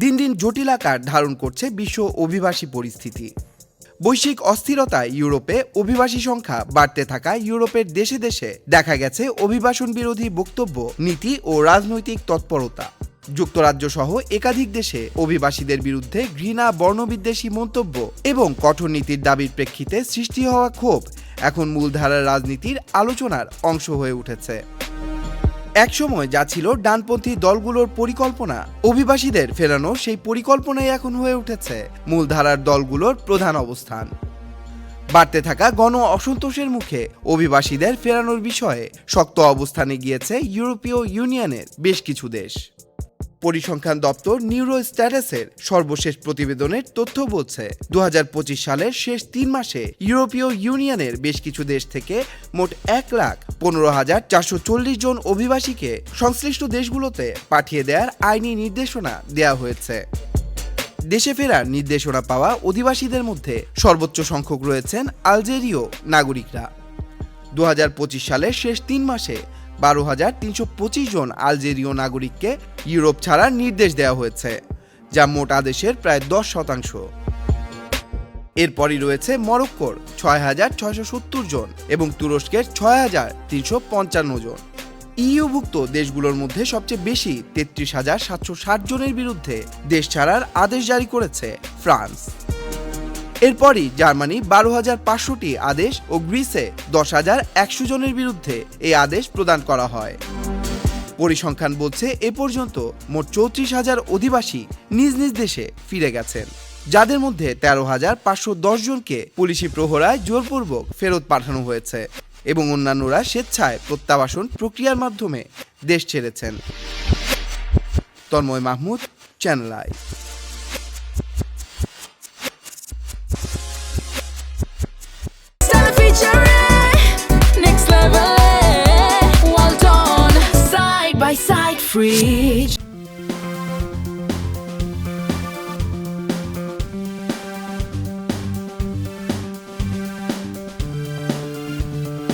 দিন দিন জটিল আকার ধারণ করছে বিশ্ব অভিবাসী পরিস্থিতি। বৈশ্বিক অস্থিরতায় ইউরোপে অভিবাসী সংখ্যা বাড়তে থাকা ইউরোপের দেশে দেশে দেখা গেছে অভিবাসন বিরোধী বক্তব্য, নীতি ও রাজনৈতিক তৎপরতা। যুক্তরাজ্য সহ একাধিক দেশে অভিবাসীদের বিরুদ্ধে ঘৃণা, বর্ণবিদ্বেষী মন্তব্য এবং কঠোর নীতির দাবির প্রেক্ষিতে সৃষ্টি হওয়া ক্ষোভ এখন মূলধারার রাজনীতির আলোচনার অংশ হয়ে উঠেছে। একসময় যা ছিল ডানপন্থী দলগুলোর পরিকল্পনা, অভিবাসীদের ফেরানো সেই পরিকল্পনাই এখন হয়ে উঠেছে মূলধারার দলগুলোর প্রধান অবস্থান। বাড়তে থাকা গণ অসন্তোষের মুখে অভিবাসীদের ফেরানোর বিষয়ে শক্ত অবস্থানে গিয়েছে ইউরোপীয় ইউনিয়নের বেশ কিছু দেশ। পরিসংখ্যান দপ্তর নিউরো স্ট্যাটাসের সর্বশেষ প্রতিবেদনের তথ্য বলছে, দুহাজার পঁচিশ সালের শেষ তিন মাসে ইউরোপীয় ইউনিয়নের বেশ কিছু দেশ থেকে মোট এক লাখ পনেরো হাজার চারশো চল্লিশ জন অভিবাসীকে সংশ্লিষ্ট দেশগুলোতে পাঠিয়ে দেওয়ার আইনি নির্দেশনা দেওয়া হয়েছে। দেশে ফেরার নির্দেশনা পাওয়া অধিবাসীদের মধ্যে সর্বোচ্চ সংখ্যক রয়েছেন আলজেরীয় নাগরিকরা। দু হাজার পঁচিশ সালের শেষ তিন মাসে বারো হাজার তিনশো পঁচিশ জন আলজেরীয় নাগরিককে ইউরোপ ছাড়ার নির্দেশ দেওয়া হয়েছে, যা মোট আদেশের প্রায় দশ শতাংশ। এরপরই রয়েছে মরক্কোর ছয় হাজার ছয়শো সত্তর জন এবং তুরস্কের ছয় হাজার তিনশো পঞ্চান্ন জন। ইইউভুক্ত দেশগুলোর মধ্যে সবচেয়ে বেশি তেত্রিশ হাজার সাতশো ষাট জনের বিরুদ্ধে দেশ ছাড়ার আদেশ জারি করেছে ফ্রান্স। এরপরই জার্মানি বারো হাজার পাঁচশোটি আদেশ ও গ্রিসে দশ হাজার একশো জনের বিরুদ্ধে এই আদেশ প্রদান করা হয়। পরিসংখ্যান বলছে এ পর্যন্ত মোট চৌত্রিশ হাজার অধিবাসী নিজ নিজ দেশে ফিরে গেছেন, যাদের মধ্যে তেরো হাজার পাঁচশো দশ জনকে পুলিশি প্রহরায় জোরপূর্বক ফেরত পাঠানো হয়েছে এবং অন্যান্যরা স্বেচ্ছায় প্রত্যাবাসন প্রক্রিয়ার মাধ্যমে দেশ ছেড়েছেন। Tanmoy Mahmud channel I fridge.